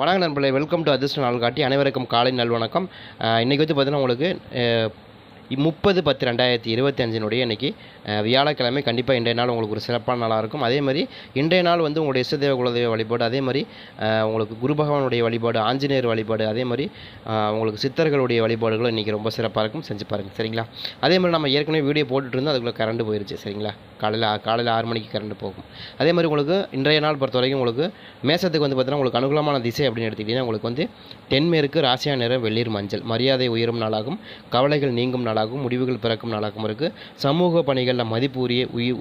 வணக்கம் நண்பர்களே welcome to அதிர்ஷ்ட நாள் காட்டி அனைவருக்கும் காலை நல்வணக்கம். இன்றைக்கி வந்து பார்த்தீங்கன்னா உங்களுக்கு முப்பது பத்து ரெண்டாயிரத்தி இருபத்தி அஞ்சினுடைய இன்றைக்கி வியாழக்கிழமை கண்டிப்பாக இன்றைய நாள் உங்களுக்கு ஒரு சிறப்பான நாளாக இருக்கும். அதே மாதிரி இன்றைய நாள் வந்து உங்களுடைய இஷ்டதேவ குலதெய்வ வழிபாடு அதே மாதிரி உங்களுக்கு குரு பகவானுடைய வழிபாடு ஆஞ்சநேயர் வழிபாடு அதே மாதிரி உங்களுக்கு சித்தர்களுடைய வழிபாடுகளும் இன்றைக்கி ரொம்ப சிறப்பாக இருக்கும். செஞ்சு பாருங்கள் சரிங்களா? அதே மாதிரி நம்ம ஏற்கனவே வீடியோ போட்டுட்டு இருந்தோம் அதுக்குள்ளே கரண்ட் போயிருச்சு சரிங்களா? காலையில் காலையில் ஆறு மணிக்கு கரண்ட் போகும். அதே மாதிரி உங்களுக்கு இன்றைய நாள் பொறுத்த வரைக்கும் உங்களுக்கு மேசத்துக்கு வந்து பார்த்தீங்கன்னா உங்களுக்கு அனுகூலமான திசை அப்படின்னு எடுத்துக்கிட்டிங்கன்னா உங்களுக்கு வந்து தென்மேற்கு ராசியா நிறம் வெளிர் மஞ்சள். மரியாதை உயரும் நாளாகும். கவலைகள் நீங்கும் நாளாகும். முடிவுகள் பிறக்கும் நாளாகவும் இருக்குது சமூக பணிகளில் மதிப்பு உரிய உயிர்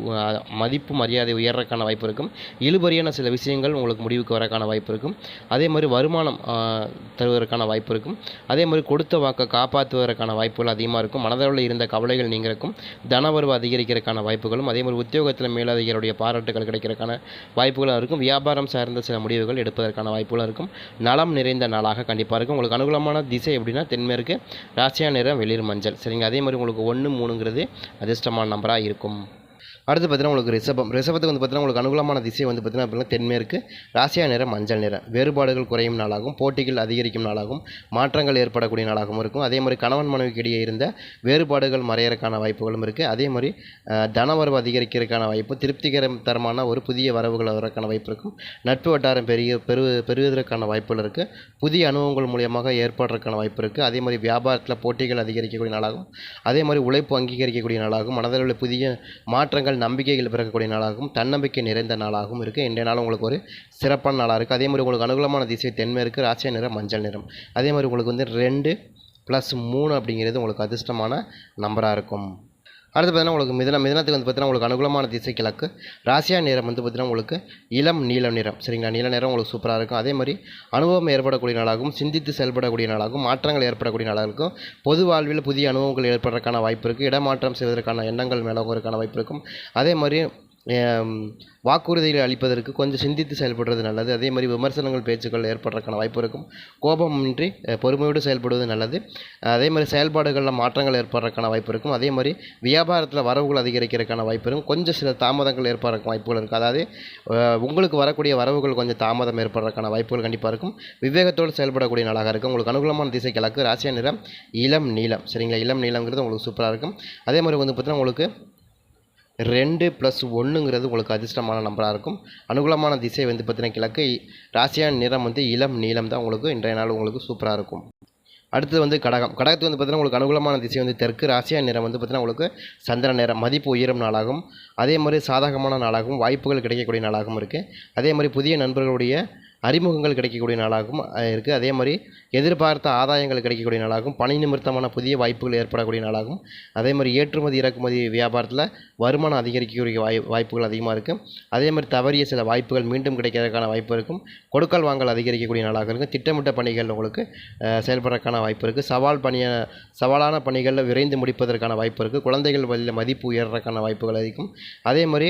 மதிப்பு மரியாதை உயர்றதுக்கான வாய்ப்பு இருக்கும். இழுபறியான சில விஷயங்கள் உங்களுக்கு முடிவுக்கு வரக்கான வாய்ப்பு இருக்கும். அதே மாதிரி வருமானம் தருவதற்கான வாய்ப்பு இருக்கும். அதே மாதிரி கொடுத்த வாக்கை காப்பாற்றுவதற்கான வாய்ப்புகள் அதிகமாக இருக்கும். மனதளவில் இருந்த கவலைகள் நீங்கிறக்கும் தனவரவு அதிகரிக்கிறதுக்கான வாய்ப்புகளும். அதே மாதிரி உத்தியோகத்தில் மேலதிகாரியுடைய பாராட்டுகள் கிடைக்கிறதுக்கான வாய்ப்புகளும் இருக்கும். வியாபாரம் சார்ந்த சில முடிவுகள் எடுப்பதற்கான வாய்ப்புகளும் இருக்கும். நலம் நிறைந்த நாளாக கண்டிப்பாக இருக்கும். உங்களுக்கு அனுகூலமான திசை எப்படின்னா தென்மேற்கு ராசியா நிறம் வெளிர் மஞ்சள். சரிங்க அதே மாதிரி உங்களுக்கு ஒன்று மூணுங்கிறது அதிர்ஷ்டமான நம்பராக இருக்கும். அடுத்து பார்த்தீங்கன்னா உங்களுக்கு ரிஷபம். ரிஷபத்துக்கு வந்து பார்த்தீங்கன்னா உங்களுக்கு அனுகூலமான திசை வந்து பார்த்தீங்கன்னா அப்படின்னா தென்மேற்கு. ராசியா நிறம் மஞ்சள் நிறம். வேறுபாடுகள் குறையும் நாளாகும். போட்டிகள் அதிகரிக்கும் நாளாகும். மாற்றங்கள் ஏற்படக்கூடிய நாளாகவும் இருக்கும். அதே மாதிரி கணவன் மனைவிக்கு இடையே இருந்த வேறுபாடுகள் மறையறக்கான வாய்ப்புகளும் இருக்குது அதே மாதிரி தனவரவு அதிகரிக்கிறதுக்கான வாய்ப்பு திருப்திகரமான ஒரு புதிய வரவுகள் வரக்கான வாய்ப்பு இருக்கும். நட்பு வட்டாரம் பெரிய பெரு பெறுவதற்கான வாய்ப்புகள் இருக்குது புதிய அனுபவங்கள் மூலியமாக ஏற்படுறதுக்கான வாய்ப்பு இருக்குது அதே மாதிரி வியாபாரத்தில் போட்டிகள் அதிகரிக்கக்கூடிய நாளாகும். அதே மாதிரி உழைப்பு அங்கீகரிக்கக்கூடிய நாளாகும். மனதில் உள்ள புதிய மாற்றங்கள் நம்பிக்கைகள் பிறக்கக்கூடிய நாளாகவும் தன்னம்பிக்கை நிறைந்த நாளாகவும் இருக்குது இன்றைய நாள் உங்களுக்கு ஒரு சிறப்பான நாளாக இருக்குது அதே மாதிரி உங்களுக்கு அனுகூலமான திசை தென்மேற்கு ராசியா நிறம் மஞ்சள் நிறம். அதே மாதிரி உங்களுக்கு வந்து ரெண்டு ப்ளஸ் மூணு அப்படிங்கிறது உங்களுக்கு அதிர்ஷ்டமான நம்பராக இருக்கும். அடுத்து பார்த்தீங்கன்னா உங்களுக்கு மிதன மிதனத்துக்கு வந்து பார்த்தீங்கன்னா உங்களுக்கு அனுகூலமான திசை கிழக்கு ராசியா நிறம் வந்து பார்த்தீங்கன்னா உங்களுக்கு இளம் நீல நிறம். சரிங்களா? நீல நிறம் உங்களுக்கு சூப்பராக இருக்கும். அதே மாதிரி அனுபவம் ஏற்படக்கூடிய நாளாகவும் சிந்தித்து செயல்படக்கூடிய நாளாகவும் மாற்றங்கள் ஏற்படக்கூடிய நாளாக இருக்கும் பொது வாழ்வில் புதிய அனுபவங்கள் ஏற்படுறதுக்கான வாய்ப்பு இருக்குது இடமாற்றம் செய்வதற்கான எண்ணங்கள் மேலோங்கிறதுக்கான வாய்ப்பு இருக்கும். அதே மாதிரி வாக்குறுதிகளை அளிப்பதற்கு கொஞ்சம் சிந்தித்து செயல்படுறது நல்லது. அதே மாதிரி விமர்சனங்கள் பேச்சுக்கள் ஏற்படுறதுக்கான வாய்ப்பு இருக்கும். கோபமின்றி பொறுமையோடு செயல்படுவது நல்லது. அதே மாதிரி செயல்பாடுகளில் மாற்றங்கள் ஏற்படுறதுக்கான வாய்ப்பு இருக்கும். அதே மாதிரி வியாபாரத்தில் வரவுகள் அதிகரிக்கிறதுக்கான வாய்ப்பு இருக்கும். கொஞ்சம் சில தாமதங்கள் ஏற்படுறதுக்கு வாய்ப்புகள் இருக்கும். அதாவது உங்களுக்கு வரக்கூடிய வரவுகள் கொஞ்சம் தாமதம் ஏற்படுறதுக்கான வாய்ப்புகள் கண்டிப்பாக இருக்கும். விவேகத்தோடு செயல்படக்கூடிய நாளாக இருக்கும். உங்களுக்கு அனுகூலமான திசை கிழக்கு ராசியா நிறம் இளம் நீளம். சரிங்களா? இளம் நீளங்கிறது உங்களுக்கு சூப்பராக இருக்கும். அதே மாதிரி வந்து பார்த்தீங்கன்னா உங்களுக்கு ரெண்டு ப்ளஸ் ஒன்றுங்கிறது உங்களுக்கு அதிர்ஷ்டமான நம்பராக இருக்கும். அனுகூலமான திசை வந்து பார்த்தீங்கன்னா கிழக்கு ராசியான நிறம் வந்து இளம் நீளம் தான் உங்களுக்கு இன்றைய நாள் உங்களுக்கு சூப்பராக இருக்கும். அடுத்தது வந்து கடகம். கடகத்து வந்து பார்த்தீங்கன்னா உங்களுக்கு அனுகூலமான திசை வந்து தெற்கு ராசியா நிறம் வந்து பார்த்தீங்கன்னா உங்களுக்கு சந்திர நிறம் மதிப்பு உயரும் நாளாகும். அதே மாதிரி சாதகமான நாளாகவும் வாய்ப்புகள் கிடைக்கக்கூடிய நாளாகவும் இருக்குது அதே மாதிரி புதிய நண்பர்களுடைய அறிமுகங்கள் கிடைக்கக்கூடிய நாளாகவும் இருக்குது அதே மாதிரி எதிர்பார்த்த ஆதாயங்கள் கிடைக்கக்கூடிய நாளாகும் பணி நிமித்தமான புதிய வாய்ப்புகள் ஏற்படக்கூடிய நாளாகும் அதே மாதிரி ஏற்றுமதி இறக்குமதி வியாபாரத்தில் வருமானம் அதிகரிக்கக்கூடிய வாய் வாய்ப்புகள் அதிகமாக இருக்குது அதே மாதிரி தவறிய சில வாய்ப்புகள் மீண்டும் கிடைக்கிறதுக்கான வாய்ப்பு இருக்கும். கொடுக்கல் வாங்கல் அதிகரிக்கக்கூடிய நாளாக இருக்கும். திட்டமிட்ட பணிகள் உங்களுக்கு செயல்படுறதுக்கான வாய்ப்பு இருக்குது சவால் பணியை சவாலான பணிகளில் விரைந்து முடிப்பதற்கான வாய்ப்பு இருக்குது குழந்தைகள் வழியில் மதிப்பு உயர்றதுக்கான வாய்ப்புகள் அதிகம். அதே மாதிரி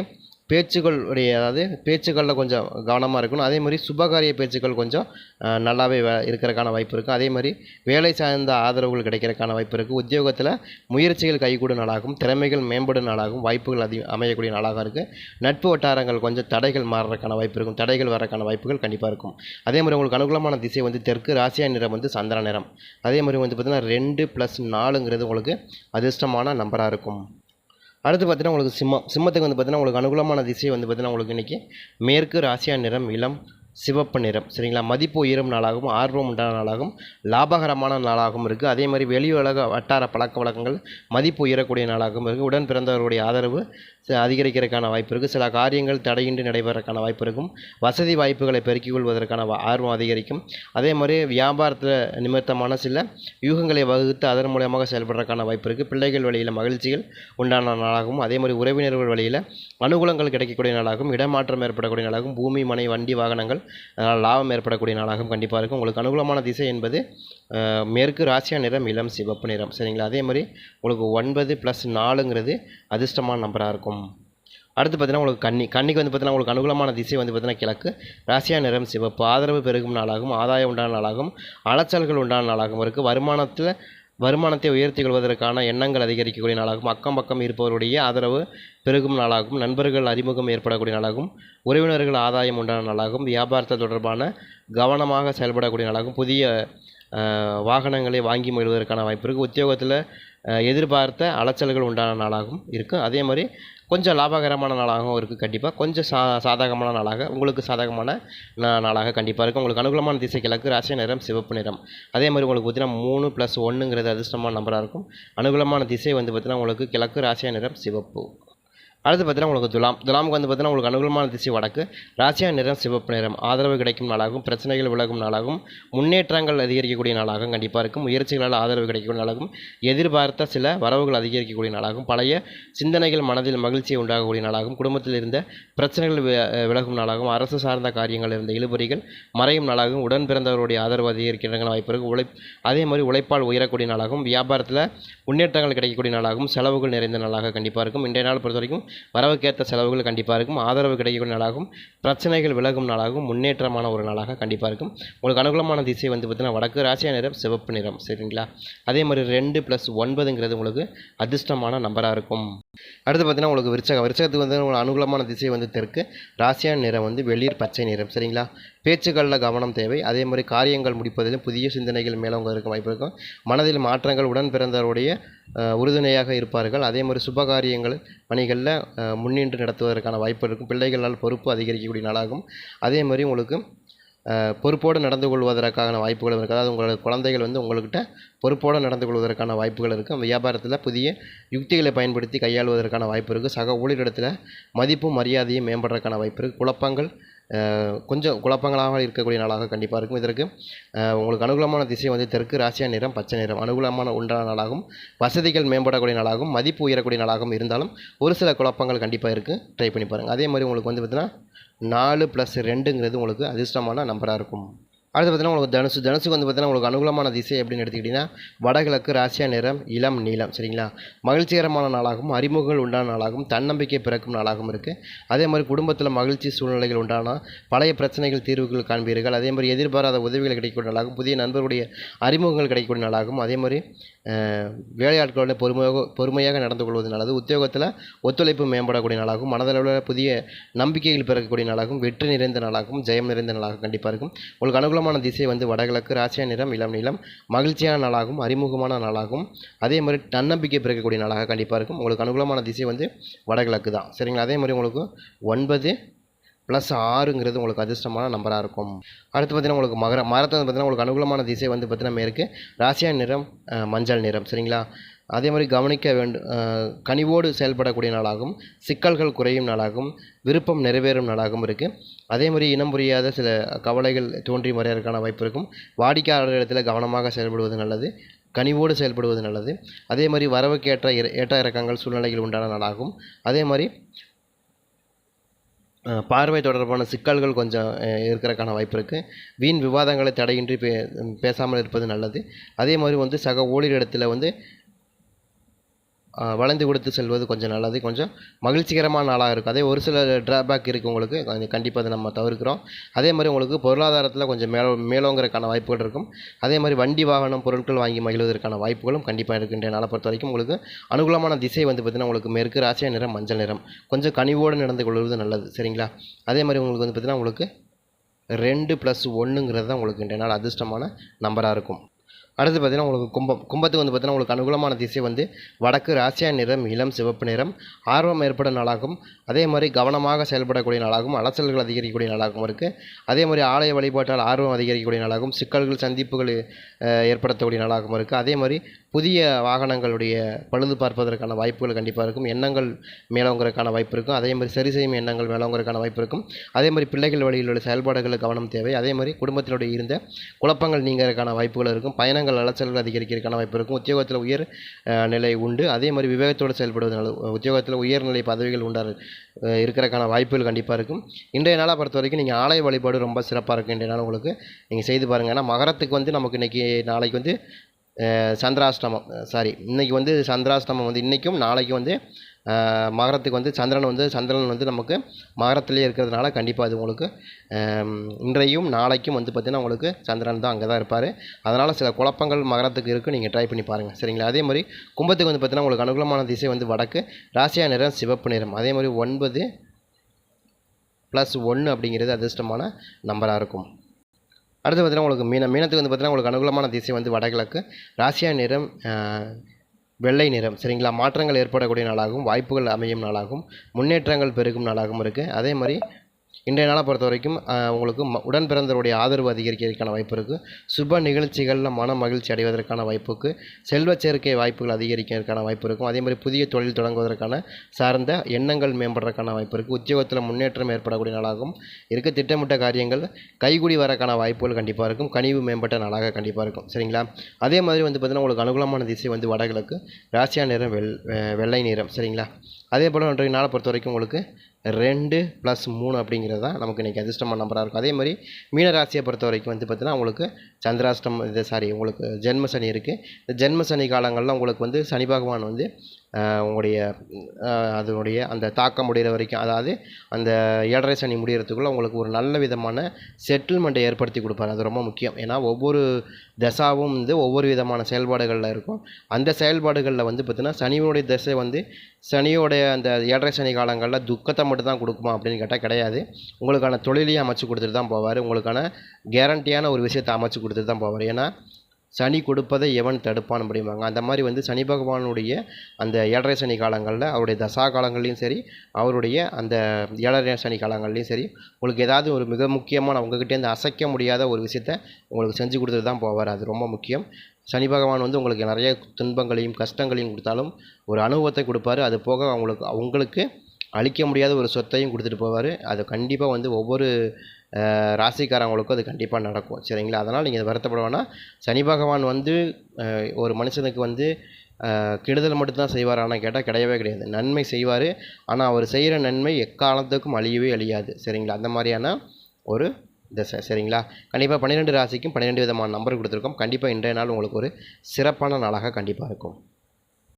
பேச்சுக்களுடைய அதாவது பேச்சுக்களில் கொஞ்சம் கவனமாக இருக்கணும். அதே மாதிரி சுபகாரிய பேச்சுக்கள் கொஞ்சம் நல்லாவே வே- இருக்கிறதுக்கான வாய்ப்பு இருக்குது அதே மாதிரி வேலை சார்ந்த ஆதரவுகள் கிடைக்கிறதுக்கான வாய்ப்பு இருக்குது உத்தியோகத்தில் முயற்சிகள் கைகூடும் நாளாகும். திறமைகள் மேம்படும் நாளாகும். வாய்ப்புகள் அதிக அமையக்கூடிய நாளாக இருக்குது நட்பு வட்டாரங்கள் கொஞ்சம் தடைகள் மாறுறதுக்கான வாய்ப்பு இருக்கும். தடைகள் வரக்கான வாய்ப்புகள் கண்டிப்பாக இருக்கும். அதே மாதிரி உங்களுக்கு அனுகூலமான திசை வந்து தெற்கு ராசியா நிறம் வந்து சந்திர நிறம். அதே மாதிரி வந்து பார்த்திங்கன்னா ரெண்டு ப்ளஸ் நாலுங்கிறது உங்களுக்கு அதிர்ஷ்டமான நம்பராக இருக்கும். அடுத்து பார்த்தீங்கன்னா உங்களுக்கு சிம்மம். சிம்மத்துக்கு வந்து பார்த்தீங்கன்னா உங்களுக்கு அனுகூலமான திசை வந்து பார்த்தீங்கன்னா உங்களுக்கு இன்றைக்கி மேற்கு ராசியா நிறம் இளம் சிவப்பு நிறம். சரிங்களா? மதிப்பு உயரும் நாளாகவும் ஆர்வம் உண்டான நாளாகவும் லாபகரமான நாளாகவும் இருக்குது அதே மாதிரி வெளி உலக வட்டார பழக்க வழக்கங்கள் மதிப்பு உயரக்கூடிய நாளாகவும் இருக்குது உடன் பிறந்தவர்களுடைய ஆதரவு அதிகரிக்கிறதுக்கான வாய்ப்பு இருக்குது சில காரியங்கள் தடையின்றி நடைபெறக்கான வாய்ப்பு இருக்கும். வசதி வாய்ப்புகளை பெருக்கிக் கொள்வதற்கான ஆர்வம் அதிகரிக்கும். அதே மாதிரி வியாபாரத்தில் நிமித்தமான சில யூகங்களை வகுத்து அதன் மூலயமாக செயல்படுறதுக்கான வாய்ப்பு இருக்குது பிள்ளைகள் வழியில் மகிழ்ச்சிகள் உண்டான நாளாகவும் அதே மாதிரி உறவினர்கள் வழியில் அனுகூலங்கள் கிடைக்கக்கூடிய நாளாகவும் இடமாற்றம் ஏற்படக்கூடிய நாளாகவும் பூமி மனை வண்டி வாகனங்கள் அதனால் லாபம் ஏற்படக்கூடிய நாளாகவும் கண்டிப்பாக இருக்கும். உங்களுக்கு அனுகூலமான திசை என்பது மேற்கு ராசியா நிறம் இளம் சிவப்பு நிறம். சரிங்களா? அதே மாதிரி உங்களுக்கு ஒன்பது ப்ளஸ் நாலுங்கிறது அதிர்ஷ்டமான நம்பராக இருக்கும். அடுத்து பார்த்தீங்கன்னா உங்களுக்கு கன்னி கன்னிக்கு வந்து பார்த்தீங்கன்னா உங்களுக்கு அனுகூலமான திசை வந்து பார்த்தீங்கன்னா கிழக்கு. ராசியா நிறம் சிவப்பு. ஆதரவு பெருகும் நாளாகும் ஆதாயம் உண்டான நாளாகும் அலைச்சல்கள் உண்டான நாளாகவும் இருக்குது வருமானத்தில் வருமானத்தை உயர்த்தி கொள்வதற்கான எண்ணங்கள் அதிகரிக்கக்கூடிய நாளாகும். அக்கம் பக்கம் இருப்பவருடைய ஆதரவு பெருகும் நாளாகும். நண்பர்கள் அறிமுகம் ஏற்படக்கூடிய நாளாகும். உறவினர்கள் ஆதாயம் உண்டான நாளாகும். வியாபாரத்தை தொடர்பான கவனமாக செயல்படக்கூடிய நாளாகும். புதிய வாகனங்களை வாங்கி மகிழ்வதற்கான வாய்ப்பு இருக்குது உத்தியோகத்தில் எதிர்பார்த்த அலைச்சல்கள் உண்டான நாளாகவும் இருக்கும் அதே மாதிரி கொஞ்சம் லாபகரமான நாளாகவும் இருக்குது கண்டிப்பாக கொஞ்சம் சா சாதகமான நாளாக உங்களுக்கு சாதகமான நாளாக கண்டிப்பாக இருக்கும் உங்களுக்கு அனுகூலமான திசை கிழக்கு ராசி நிறம் சிவப்பு நிறம். அதே மாதிரி உங்களுக்கு பார்த்தீங்கன்னா மூணு ப்ளஸ் ஒன்றுங்கிறது அதிர்ஷ்டமான நம்பராக இருக்கும். அனுகூலமான திசை வந்து பார்த்தீங்கன்னா உங்களுக்கு கிழக்கு ராசியா நிறம் சிவப்பு. அடுத்து பார்த்தீங்கன்னா உங்களுக்கு துலாம். துலாமுக்கு வந்து பார்த்தீங்கன்னா உங்களுக்கு அனுகூலமான திசை வடக்கு. ராசியா நிறம் சிவப்பு நிறம். ஆதரவு கிடைக்கும் நாளாகும். பிரச்சனைகள் விலகும் நாளாகவும் முன்னேற்றங்கள் அதிகரிக்கக்கூடிய நாளாகும். கண்டிப்பாக இருக்கும். முயற்சிகளால் ஆதரவு கிடைக்கக்கூடிய நாளாகும். எதிர்பார்த்த சில வரவுகள் அதிகரிக்கக்கூடிய நாளாகவும் பழைய சிந்தனைகள் மனதில் மகிழ்ச்சியை உண்டாகக்கூடிய நாளாகும். குடும்பத்தில் இருந்த பிரச்சனைகள் விலகும் நாளாகவும் அரசு சார்ந்த காரியங்கள் இருந்த இழுபறிகள் மறையும் நாளாகும். உடன் பிறந்தவருடைய ஆதரவு அதிகரிக்கிற வாய்ப்பு இருக்கும் உழைப் அதே மாதிரி உழைப்பால் உயரக்கூடிய நாளாகவும் வியாபாரத்தில் முன்னேற்றங்கள் கிடைக்கக்கூடிய நாளாகவும் செலவுகள் நிறைந்த நாளாக கண்டிப்பாக இருக்கும். இன்றைய நாள் பொறுத்த வரைக்கும் வரவுக்கேற்ற செலவுகள் கண்டிப்பாக இருக்கும். ஆதரவு கிடைக்கக்கூடிய நாளாகும். பிரச்சனைகள் விலகும் நாளாகவும் முன்னேற்றமான ஒரு நாளாக கண்டிப்பாக இருக்கும். உங்களுக்கு அனுகூலமான திசை வந்து பார்த்தீங்கன்னா வடக்கு ராசியா நிறம் சிவப்பு நிறம். சரிங்களா? அதே மாதிரி ரெண்டு ப்ளஸ் ஒன்பதுங்கிறது உங்களுக்கு அதிர்ஷ்டமான நம்பராக இருக்கும். அடுத்து பார்த்தீங்கன்னா உங்களுக்கு விருச்சகம். விருச்சகத்துக்கு வந்து உங்களுக்கு அனுகூலமான திசை வந்து தெற்கு. ராசியா நிறம் வந்து வெளிர் பச்சை நிறம். சரிங்களா? பேச்சுக்களில் கவனம் தேவை. அதே மாதிரி காரியங்கள் முடிப்பதிலும் புதிய சிந்தனைகள் மேலவங்க இருக்க வாய்ப்பு இருக்கும். மனதில் மாற்றங்கள் உடன் பிறந்தவருடைய உறுதுணையாக இருப்பார்கள். அதே மாதிரி சுப காரியங்கள் பணிகளில் முன்னின்று நடத்துவதற்கான வாய்ப்பு இருக்கும். பிள்ளைகளால் பொறுப்பு அதிகரிக்கக்கூடிய நாளாகும். அதே மாதிரி உங்களுக்கு பொறுப்போடு நடந்து கொள்வதற்கான வாய்ப்புகள் இருக்குது அதாவது உங்களோட குழந்தைகள் வந்து உங்கள்கிட்ட பொறுப்போடு நடந்து கொள்வதற்கான வாய்ப்புகள் இருக்குது வியாபாரத்தில் புதிய யுக்திகளை பயன்படுத்தி கையாளுவதற்கான வாய்ப்பு இருக்குது சக ஊழியரிடத்தில் மதிப்பும் மரியாதையும் மேம்படுறதுக்கான வாய்ப்பு இருக்குது குழப்பங்கள் கொஞ்சம் குழப்பங்களாக இருக்கக்கூடிய நாளாக கண்டிப்பாக இருக்கும். இதற்கு உங்களுக்கு அனுகூலமான திசை வந்து தெற்கு ராசியா நிறம் பச்சை நிறம். அனுகூலமான உண்டான நாளாகவும் வசதிகள் மேம்படக்கூடிய நாளாகவும் மதிப்பு உயரக்கூடிய நாளாகவும் இருந்தாலும் ஒரு சில குழப்பங்கள் கண்டிப்பாக இருக்குது ட்ரை பண்ணி பாருங்கள் அதே மாதிரி உங்களுக்கு வந்து பார்த்தீங்கன்னா நாலு ப்ளஸ் ரெண்டுங்கிறது உங்களுக்கு அதிர்ஷ்டமான நம்பராக இருக்கும். அடுத்து பார்த்தீங்கன்னா உங்களுக்கு தனுசு தனுசுக்கு வந்து பார்த்தீங்கன்னா உங்களுக்கு அனுகூலமான திசை அப்படின்னு எடுத்துக்கிட்டிங்கன்னா வடகிழக்கு ராசியா நிறம் இளம் நீளம் சரிங்களா? மகிழ்ச்சிகரமான நாளாகவும் அறிமுகங்கள் உண்டான நாளாகவும் தன்னம்பிக்கை பிறக்கும் நாளாகவும் இருக்குது அதே மாதிரி குடும்பத்தில் மகிழ்ச்சி சூழ்நிலைகள் உண்டான பழைய பிரச்சனைகள் தீர்வுகள் காண்பீர்கள். அதே மாதிரி எதிர்பாராத உதவிகள் கிடைக்கக்கூடிய நாளாகவும் புதிய நண்பர்களுடைய அறிமுகங்கள் கிடைக்கக்கூடிய நாளாகவும் அதே மாதிரி அஹ், வேலையாட்களோட பொறுமையாக பொறுமையாக நடந்து கொள்வது நல்லது. உத்தியோகத்தில் ஒத்துழைப்பு மேம்படக்கூடிய நாளாகவும் மனதளவில் புதிய நம்பிக்கைகள் பிறக்கக்கூடிய நாளாகவும் வெற்றி நிறைந்த நாளாகவும் ஜெயம் நிறைந்த நாளாக கண்டிப்பாக இருக்கும். உங்களுக்கு அனுகூலமான திசை வந்து வடகிழக்கு ராசியா நிறம் இளம் நிலம் மகிழ்ச்சியான நாளாகவும் அறிமுகமான நாளாகவும் அதே மாதிரி தன்னம்பிக்கை பிறக்கக்கூடிய நாளாக கண்டிப்பாக இருக்கும். உங்களுக்கு அனுகூலமான திசை வந்து வடகிழக்கு தான். சரிங்களா? அதே மாதிரி உங்களுக்கு ஒன்பது ப்ளஸ் ஆறுங்கிறது உங்களுக்கு அதிர்ஷ்டமான நம்பராக இருக்கும். அடுத்து பார்த்தீங்கன்னா உங்களுக்கு மகர மரத்தை வந்து பார்த்தீங்கன்னா உங்களுக்கு அனுகூலமான திசை வந்து பார்த்தீங்கன்னா மேற்கு. ராசியா நிறம் மஞ்சள் நிறம். சரிங்களா? அதே மாதிரி கவனிக்க வேண்டும் கனிவோடு செயல்படக்கூடிய நாளாகவும் சிக்கல்கள் குறையும் நாளாகவும் விருப்பம் நிறைவேறும் நாளாகவும் இருக்குது அதே மாதிரி இனம் புரியாத சில கவலைகள் தோன்றி மறையறதுக்கான வாய்ப்பு இருக்கும். வாடிக்கையாளரிடத்தில் கவனமாக செயல்படுவது நல்லது கனிவோடு செயல்படுவது நல்லது. அதே மாதிரி வரவுக்கேற்ற இற- ஏற்ற இறக்கங்கள் சூழ்நிலைகள் உண்டான நாளாகும். அதே மாதிரி பார்வை தொடர்பான சிக்கல்கள் கொஞ்சம் இருக்கிறக்கான இருக்கிறதுக்கான வாய்ப்பு இருக்குது வீண் விவாதங்களை தடையின்றி பே பேசாமல் இருப்பது நல்லது. அதே மாதிரி வந்து சக ஊழியரிடத்தில் வந்து வளைந்து கொடுத்து செல்வது கொஞ்சம் நல்லது. கொஞ்சம் மகிழ்ச்சிகரமான நாளாக இருக்கும். அதே ஒரு சில ட்ராபேக் இருக்குது உங்களுக்கு. கண்டிப்பாக அதை நம்ம தவிர்க்கிறோம். அதே மாதிரி உங்களுக்கு பொருளாதாரத்தில் கொஞ்சம் மேலோ மேலோங்கிறதுக்கான வாய்ப்புகள் இருக்கும். அதே மாதிரி வண்டி வாகனம் பொருட்கள் வாங்கி மகிழ்வதற்கான வாய்ப்புகளும் கண்டிப்பாக இருக்கின்ற நாளை பொறுத்த வரைக்கும் உங்களுக்கு அனுகூலமான திசை வந்து பார்த்திங்கன்னா உங்களுக்கு மேற்கு ராசியா நிறம் மஞ்சள் நிறம். கொஞ்சம் கனிவோடு நடந்து கொள்வது நல்லது. சரிங்களா? அதே மாதிரி உங்களுக்கு வந்து பார்த்திங்கன்னா உங்களுக்கு ரெண்டு ப்ளஸ் ஒன்றுங்கிறது தான் உங்களுக்கு இன்றைய நாள் அதிர்ஷ்டமான நம்பராக இருக்கும். அடுத்து பார்த்தீங்கன்னா உங்களுக்கு கும்பம் கும்பத்துக்கு வந்து பார்த்தீங்கன்னா உங்களுக்கு அனுகூலமான திசை வந்து வடக்கு ராசியா நிறம் இளம் சிவப்பு நிறம். ஆர்வம் ஏற்படும் நாளாகும். அதே மாதிரி கவனமாக செயல்படக்கூடிய நாளாகும். அலசல்கள் அதிகரிக்கக்கூடிய நாளாகவும் இருக்குது அதே மாதிரி ஆலய வழிபாட்டால் ஆர்வம் அதிகரிக்கக்கூடிய நாளாகும். சிக்கல்கள் சந்திப்புகள் ஏற்படுத்தக்கூடிய நாளாகவும் இருக்குது அதே மாதிரி புதிய வாகனங்களுடைய பழுது பார்ப்பதற்கான வாய்ப்புகள் கண்டிப்பாக இருக்கும். எண்ணங்கள் மேலோங்கிறதுக்கான வாய்ப்பு இருக்கும். அதே மாதிரி சரி செய்யும் எண்ணங்கள் மேலோங்கிறதுக்கான வாய்ப்பு இருக்கும். அதே மாதிரி பிள்ளைகள் வழியில் உள்ள செயல்பாடுகளில் கவனம் தேவை. அதே மாதிரி குடும்பத்தினுடைய இருந்த குழப்பங்கள் நீங்கிறதுக்கான வாய்ப்புகள் இருக்கும். பயணங்கள் அலைச்சல்கள் அதிகரிக்கிறதுக்கான வாய்ப்பு இருக்கும். உத்தியோகத்தில் உயர் நிலை உண்டு. அதே மாதிரி விவேகத்தோடு செயல்படுவதனால உத்தியோகத்தில் உயர்நிலை பதவிகள் உண்டாரு இருக்கிறக்கான இருக்கிறதுக்கான வாய்ப்புகள் கண்டிப்பாக இருக்கும். இன்றைய நாளை பொறுத்த வரைக்கும் நீங்கள் ஆலய வழிபாடு ரொம்ப சிறப்பாக இருக்கும் இன்றைய நாள் உங்களுக்கு. நீங்கள் செய்து பாருங்கள் ஏன்னா மகரத்துக்கு வந்து நமக்கு இன்றைக்கி நாளைக்கு வந்து சந்திராஷ்டமம். சாரி இன்னைக்கு வந்து சந்திராஷ்டமம் வந்து இன்றைக்கும் நாளைக்கு வந்து மகரத்துக்கு வந்து சந்திரன் வந்து சந்திரன் வந்து நமக்கு மகரத்திலே இருக்கிறதுனால கண்டிப்பாக அது உங்களுக்கு இன்றையும் நாளைக்கும் வந்து பார்த்திங்கன்னா உங்களுக்கு சந்திரன் தான் அங்கே தான் இருப்பார். அதனால் சில குழப்பங்கள் மகரத்துக்கு இருக்குது நீங்கள் ட்ரை பண்ணி பாருங்கள் சரிங்களா? அதே மாதிரி கும்பத்துக்கு வந்து பார்த்திங்கன்னா உங்களுக்கு அனுகூலமான திசை வந்து வடக்கு ராசியா நிறம் சிவப்பு நிறம். அதே மாதிரி ஒன்பது ப்ளஸ் ஒன்று அப்படிங்கிறது அதிர்ஷ்டமான நம்பராக இருக்கும். அடுத்து பார்த்தீங்கன்னா உங்களுக்கு மீன மீனத்துக்கு வந்து பார்த்திங்கன்னா உங்களுக்கு அனுகூலமான திசை வந்து வடகிழக்கு ராசியா நிறம் வெள்ளை நிறம் சரிங்களா? மாற்றங்கள் ஏற்படக்கூடிய நாளாகவும் வாய்ப்புகள் அமையும் நாளாகவும் முன்னேற்றங்கள் பெருகும் நாளாகவும் இருக்குது அதே மாதிரி இன்றைய நாளை பொறுத்த வரைக்கும் உங்களுக்கு ம- உடன் பிறந்தவருடைய ஆதரவு அதிகரிக்கிறதுக்கான வாய்ப்பு இருக்குது சுப நிகழ்ச்சிகளில் மன மகிழ்ச்சி அடைவதற்கான வாய்ப்புக்கு செல்வச் சேர்க்கை வாய்ப்புகள் அதிகரிக்கிறதுக்கான வாய்ப்பு இருக்கும். அதே மாதிரி புதிய தொழில் தொடங்குவதற்கான சார்ந்த எண்ணங்கள் மேம்படுறதுக்கான வாய்ப்பு இருக்குது உத்தியோகத்தில் முன்னேற்றம் ஏற்படக்கூடிய நாளாகும் இருக்க. திட்டமிட்ட காரியங்கள் கைகூடி வரக்கான வாய்ப்புகள் கண்டிப்பாக இருக்கும். கனிவு மேம்பட்ட நாளாக கண்டிப்பாக இருக்கும். சரிங்களா? அதே மாதிரி வந்து பார்த்திங்கன்னா உங்களுக்கு அனுகூலமான திசை வந்து வடகிழக்கு ராசியா நிறம் வெள் வெள்ளை நிறம். சரிங்களா? அதே போல் இன்றைய நாளை பொறுத்த வரைக்கும் உங்களுக்கு ரெண்டு ப்ளஸ் மூணு அப்படிங்கிறது தான் நமக்கு இன்றைக்கி அதிர்ஷ்டமான நம்பராக இருக்கும். அதே மாதிரி மீனராசியை பொறுத்த வரைக்கும் வந்து பார்த்திங்கன்னா உங்களுக்கு சந்திராஷ்டம் இது சாரி உங்களுக்கு ஜென்ம சனி இருக்குது இந்த ஜென்ம சனி காலங்களில் உங்களுக்கு வந்து சனி பகவான் வந்து உங்களுடைய அதனுடைய அந்த தாக்கம் முடிகிற வரைக்கும் அதாவது அந்த ஏழரை சனி முடிகிறதுக்குள்ளே உங்களுக்கு ஒரு நல்ல விதமான செட்டில்மெண்ட்டை ஏற்படுத்தி கொடுப்பாரு. அது ரொம்ப முக்கியம். ஏன்னா ஒவ்வொரு தசாவும் வந்து ஒவ்வொரு விதமான செயல்பாடுகளில் இருக்கும். அந்த செயல்பாடுகளில் வந்து பார்த்திங்கன்னா சனியினுடைய தசை வந்து சனியோடைய அந்த ஏழரை சனி காலங்களில் துக்கத்தை மட்டும் தான் கொடுக்குமா அப்படின்னு கேட்டால் கிடையாது. உங்களுக்கான தொழிலையும் அமைச்சு கொடுத்துட்டு தான் போவார். உங்களுக்கான கேரண்டியான ஒரு விஷயத்தை அமைச்சு கொடுத்துட்டு தான் போவார். ஏன்னா சனி கொடுப்பதை எவன் தடுப்பான் அப்படிம்பாங்க. அந்த மாதிரி வந்து சனி பகவானுடைய அந்த ஏழரை சனி காலங்களில் அவருடைய தசா காலங்கள்லையும் சரி அவருடைய அந்த ஏழரை சனி காலங்கள்லையும் சரி உங்களுக்கு ஏதாவது ஒரு மிக முக்கியமான உங்ககிட்டேருந்து அசைக்க முடியாத ஒரு விஷயத்த உங்களுக்கு செஞ்சு கொடுத்துட்டு தான் போவார். அது ரொம்ப முக்கியம். சனி பகவான் வந்து உங்களுக்கு நிறைய துன்பங்களையும் கஷ்டங்களையும் கொடுத்தாலும் ஒரு அனுபவத்தை கொடுப்பாரு. அது போக அவங்களுக்கு அவங்களுக்கு அழிக்க முடியாத ஒரு சொத்தையும் கொடுத்துட்டு போவார். அது கண்டிப்பாக வந்து ஒவ்வொரு ராசிக்காரவங்களுக்கும் ராசிக்காரங்களுக்கும் அது கண்டிப்பாக நடக்கும். சரிங்களா? அதனால் நீங்கள் வருத்தப்பட வேணாம். சனி பகவான் வந்து ஒரு மனுஷனுக்கு வந்து கெடுதல் மட்டும்தான் செய்வார் ஆனால் கேட்டால் கிடையவே கிடையாது. நன்மை செய்வார். ஆனால் அவர் செய்கிற நன்மை எக்காலத்துக்கும் அழியவே அழியாது. சரிங்களா? அந்த மாதிரியான ஒரு தசை. சரிங்களா? கண்டிப்பாக பன்னிரெண்டு ராசிக்கும் பன்னிரெண்டு விதமான நம்பர் கொடுத்துருக்கோம். கண்டிப்பாக இன்றைய நாள் உங்களுக்கு ஒரு சிறப்பான நாளாக கண்டிப்பாக இருக்கும்.